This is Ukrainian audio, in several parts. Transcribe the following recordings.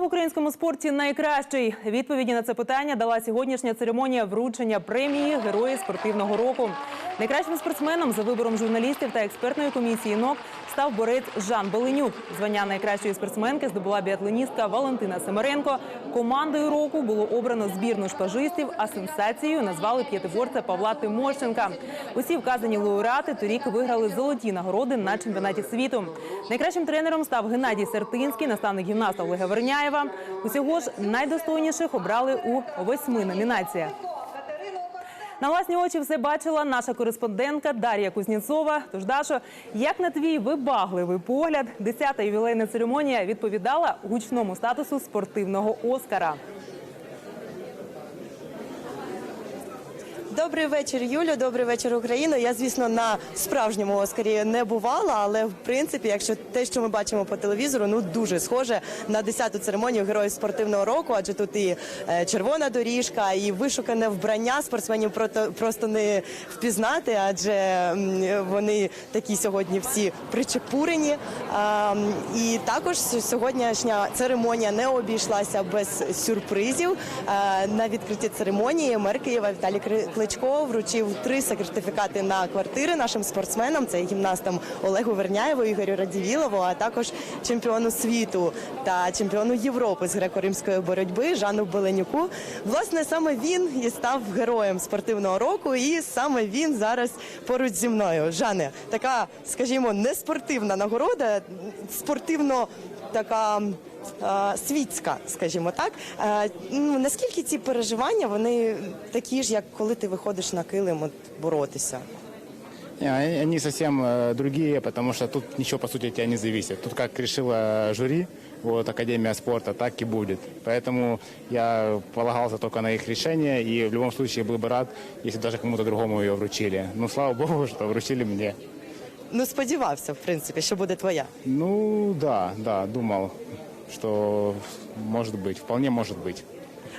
В українському спорті найкращий? Відповіді на це питання дала сьогоднішня церемонія вручення премії Герої спортивного року. Найкращим спортсменом за вибором журналістів та експертної комісії НОК став борець Жан Беленюк. Звання найкращої спортсменки здобула біатлоністка Валентина Семеренко. Командою року було обрано збірну шпажистів, а сенсацією назвали п'ятиборця Павла Тимощенка. Усі вказані лауреати торік виграли золоті нагороди на чемпіонаті світу. Найкращим тренером став Геннадій Сертинський, наставник гімнаста Олега Верняєва. Усього ж найдостойніших обрали у восьми номінаціях. На власні очі все бачила наша кореспондентка Дар'я Кузнєцова. Тож, Дашо, як на твій вибагливий погляд, 10-та ювілейна церемонія відповідала гучному статусу спортивного Оскара. Добрий вечір, Юлю. Добрий вечір, Україно. Я, звісно, на справжньому Оскарі не бувала, але в принципі, якщо те, що ми бачимо по телевізору, ну дуже схоже на 10-ту церемонію героїв спортивного року, адже тут і е, червона доріжка, і вишукане вбрання спортсменів просто не впізнати, адже вони такі сьогодні всі причепурені. І також сьогоднішня церемонія не обійшлася без сюрпризів. Е, На відкритті церемонії мер Києва Віталій Кри- Кличко вручив три сертифікати на квартири нашим спортсменам. Це гімнастам Олегу Верняєву, Ігорю Радівілову, а також чемпіону світу та чемпіону Європи з греко-римської боротьби Жану Беленюку. Власне, саме він і став героєм спортивного року, і саме він зараз поруч зі мною. Жане, така, скажімо, не спортивна нагорода, спортивно така. е, Світська, скажімо так. Е, ну, Наскільки ці переживання вони такі ж, як коли ти виходиш на килим от, боротися? Не, они они совсем э, другие, потому что тут ничего, по сути, от тебя не зависит. Тут как решила жюри, вот, Академия спорта, так и будет. Поэтому я полагался только на их решение, и в любом случае был бы рад, если даже кому-то другому ее вручили. Ну, слава богу, что вручили мне. Ну, сподівався, в принципі, що буде твоя. Ну, да, да, думал, что может быть, вполне может быть.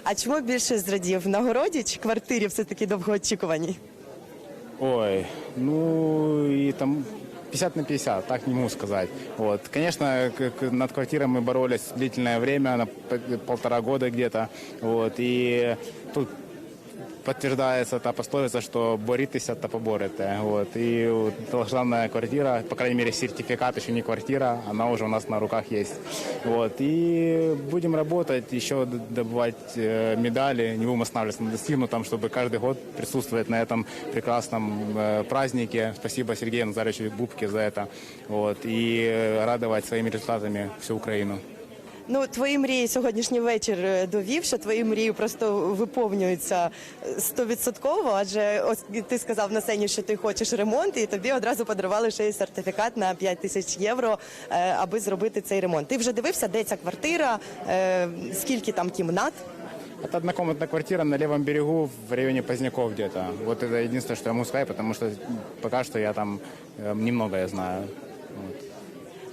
А чому більше зрадів? Нагороді чи квартирі все-таки довгоочікувані? Ой, ну и там 50 на 50, так не могу сказать. Вот. Конечно, к- к- над квартирой мы боролись длительное время, на п- полтора года где-то. Вот. И тут подтверждается та пословица, что боритеся, та поборете. Вот. И долгожданная квартира, по крайней мере, сертификат еще не квартира, она уже у нас на руках есть. Вот. И будем работать, еще добывать э, медали, не будем останавливаться на достигнутом, чтобы каждый год присутствовать на этом прекрасном э, празднике. Спасибо Сергею Назаровичу Бубке за это. Вот. И э, радовать своими результатами всю Украину. Ну, твої мрії сьогоднішній вечір е, довів, що твої мрії просто виповнюються е, стовідсотково, адже ось ти сказав на сцені, що ти хочеш ремонт, і тобі одразу подарували ще й сертифікат на 5 тисяч євро, е, аби зробити цей ремонт. Ти вже дивився, де ця квартира, е, скільки там кімнат? Это однокомнатная квартира на левом берегу в районе Поздняков где-то. Вот это единственное, что я могу сказать, потому что пока что я там э, немного я знаю.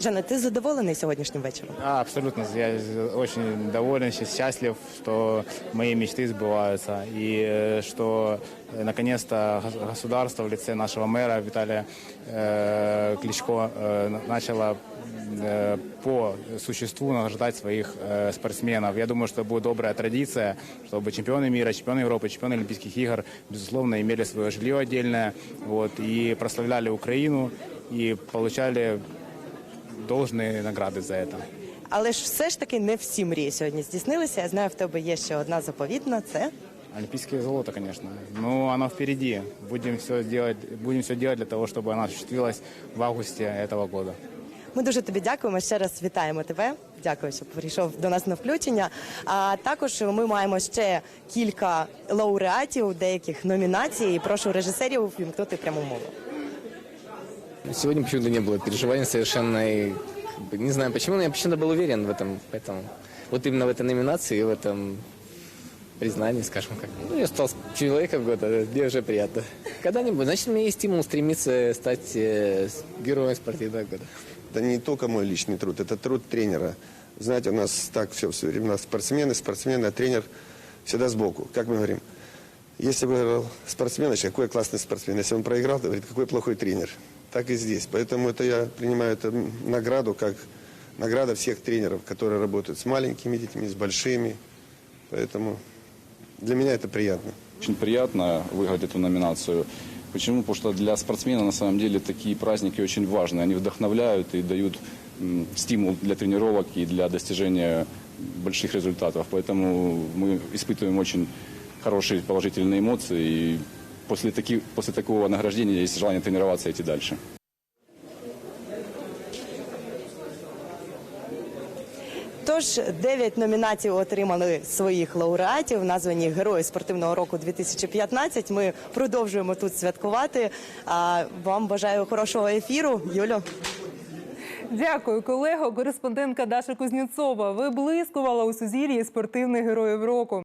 Жанна, ти задоволений сьогоднішнім вечором? Да, абсолютно. Я очень доволен, щас- счастлив, что мои мечты сбываются. И э, что э, наконец-то гос- государство в лице нашего мэра Виталия э, Кличко э, на- начало э, по существу награждать своих э, спортсменов. Я думаю, что будет добрая традиция, чтобы чемпионы мира, чемпионы Европы, чемпионы Олимпийских игр, безусловно, имели свое жилье отдельное вот, и прославляли Украину, и получали должные награды за это. Але ж все ж таки не всі мрії сьогодні здійснилися. Я знаю, в тебе є ще одна заповітна. Це Олимпийское золото, конечно. Но оно впереди. Будем все делать, будем все делать для того, чтобы оно осуществилось в августе этого года. Ми дуже тобі дякуємо. Ще раз вітаємо тебе. Дякую, що прийшов до нас на включення. А також ми маємо ще кілька лауреатів деяких номінацій. І прошу режисерів вімкнути пряму мову. Сегодня почему-то не было переживаний совершенно. И, не знаю почему, но я почему-то был уверен в этом. Поэтому вот именно в этой номинации, в этом признании, скажем как. Ну, я стал человеком года, мне уже приятно. Когда-нибудь, значит, у меня есть стимул стремиться стать э, героем спортивного года. Это не только мой личный труд, это труд тренера. Знаете, у нас так все все время. Спортсмены, спортсмены, а тренер всегда сбоку. Как мы говорим, если выиграл спортсмен, значит, какой классный спортсмен. Если он проиграл, то говорит, какой плохой тренер. Так и здесь. Поэтому это я принимаю эту награду как награда всех тренеров, которые работают с маленькими детьми, с большими. Поэтому для меня это приятно. Очень приятно выиграть эту номинацию. Почему? Потому что для спортсмена на самом деле такие праздники очень важны. Они вдохновляют и дают стимул для тренировок и для достижения больших результатов. Поэтому мы испытываем очень хорошие положительные эмоции. И после, таких, после такого награждения есть желание тренироваться и идти дальше. Тож дев'ять номінацій отримали своїх лауреатів, названі Герої спортивного року 2015. Ми продовжуємо тут святкувати. А вам бажаю хорошого ефіру. Юлю. Дякую, колего. Кореспондентка Даша Кузнєцова. Ви блискувала у сузір'ї спортивних героїв року.